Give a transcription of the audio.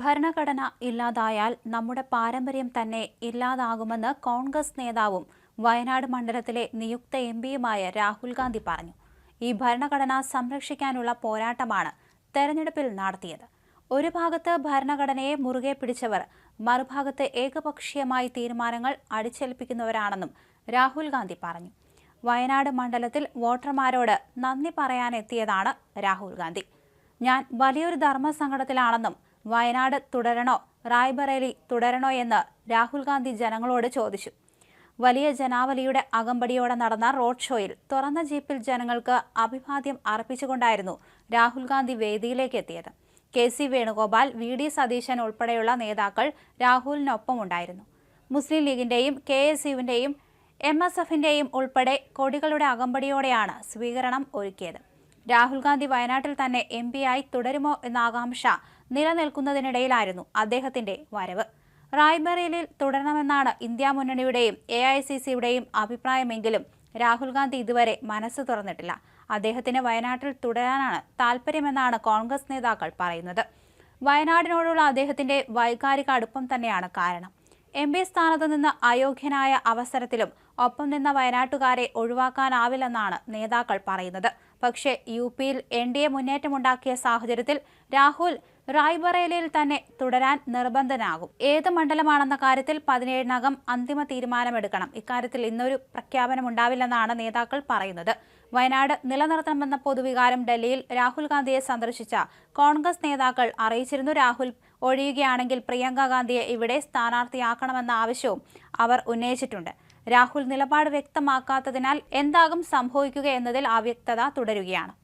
ഭരണഘടന ഇല്ലാതായാൽ നമ്മുടെ പാരമ്പര്യം തന്നെ ഇല്ലാതാകുമെന്ന് കോൺഗ്രസ് നേതാവും വയനാട് മണ്ഡലത്തിലെ നിയുക്ത എം പിയുമായ രാഹുൽ ഗാന്ധി പറഞ്ഞു. ഈ ഭരണഘടന സംരക്ഷിക്കാനുള്ള പോരാട്ടമാണ് തെരഞ്ഞെടുപ്പിൽ നടത്തിയത്. ഒരു ഭാഗത്ത് ഭരണഘടനയെ മുറുകെ പിടിച്ചവർ മറുഭാഗത്ത് ഏകപക്ഷീയമായി തീരുമാനങ്ങൾ അടിച്ചേൽപ്പിക്കുന്നവരാണെന്നും രാഹുൽ ഗാന്ധി പറഞ്ഞു. വയനാട് മണ്ഡലത്തിൽ വോട്ടർമാരോട് നന്ദി പറയാനെത്തിയതാണ് രാഹുൽ ഗാന്ധി. ഞാൻ വലിയൊരു ധർമ്മസങ്കടത്തിലാണെന്നും വയനാട് തുടരണോ? റായ്ബറേലി തുടരണോ എന്ന് രാഹുൽ ഗാന്ധി ജനങ്ങളോട് ചോദിച്ചു. വലിയ ജനാവലിയുടെ അകമ്പടിയോടെ നടന്ന റോഡ് ഷോയിൽ തുറന്ന ജീപ്പിൽ ജനങ്ങൾക്ക് അഭിവാദ്യം അർപ്പിച്ചുകൊണ്ടായിരുന്നു രാഹുൽ ഗാന്ധി വേദിയിലേക്ക് എത്തിയത്. K C Venugopal V D Satheesan ഉൾപ്പെടെയുള്ള നേതാക്കൾ രാഹുലിനൊപ്പമുണ്ടായിരുന്നു. മുസ്ലിം ലീഗിന്റെയും കെ എസ് യുവിന്റെയും എം എസ് എഫിന്റെയും ഉൾപ്പെടെ കൊടികളുടെ അകമ്പടിയോടെയാണ് സ്വീകരണം ഒരുക്കിയത്. രാഹുൽ ഗാന്ധി വയനാട്ടിൽ തന്നെ എം പിയായി തുടരുമോ എന്ന ആകാംക്ഷ നിലനിൽക്കുന്നതിനിടയിലായിരുന്നു അദ്ദേഹത്തിന്റെ വരവ്. റായ്ബറേലിയിൽ തുടരണമെന്നാണ് ഇന്ത്യ മുന്നണിയുടെയും എ ഐ സി സിയുടെയും അഭിപ്രായമെങ്കിലും രാഹുൽ ഗാന്ധി ഇതുവരെ മനസ്സ് തുറന്നിട്ടില്ല. അദ്ദേഹത്തിന് വയനാട്ടിൽ തുടരാനാണ് താൽപ്പര്യമെന്നാണ് കോൺഗ്രസ് നേതാക്കൾ പറയുന്നത്. വയനാടിനോടുള്ള അദ്ദേഹത്തിന്റെ വൈകാരിക അടുപ്പം തന്നെയാണ് കാരണം. എം പി സ്ഥാനത്ത് നിന്ന് അയോഗ്യനായ അവസരത്തിലും ഒപ്പം നിന്ന വയനാട്ടുകാരെ ഒഴിവാക്കാനാവില്ലെന്നാണ് നേതാക്കൾ പറയുന്നത്. പക്ഷേ യു പിയിൽ എൻ ഡി എ മുന്നേറ്റമുണ്ടാക്കിയ സാഹചര്യത്തിൽ രാഹുൽ റായ്ബറേലിയിൽ തന്നെ തുടരാൻ നിർബന്ധനാകും. ഏത് മണ്ഡലമാണെന്ന കാര്യത്തിൽ പതിനേഴിനകം അന്തിമ തീരുമാനമെടുക്കണം. ഇക്കാര്യത്തിൽ ഇന്നൊരു പ്രഖ്യാപനമുണ്ടാവില്ലെന്നാണ് നേതാക്കൾ പറയുന്നത്. വയനാട് നിലനിർത്തണമെന്ന പൊതുവികാരം ഡൽഹിയിൽ രാഹുൽ ഗാന്ധിയെ സന്ദർശിച്ച കോൺഗ്രസ് നേതാക്കൾ അറിയിച്ചിരുന്നു. രാഹുൽ ഒഴിയുകയാണെങ്കിൽ പ്രിയങ്ക ഗാന്ധിയെ ഇവിടെ സ്ഥാനാർത്ഥിയാക്കണമെന്ന ആവശ്യവും അവർ ഉന്നയിച്ചിട്ടുണ്ട്. രാഹുൽ നിലപാട് വ്യക്തമാക്കാത്തതിനാൽ എന്താകും സംഭവിക്കുക എന്നതിൽ അവ്യക്തത തുടരുകയാണ്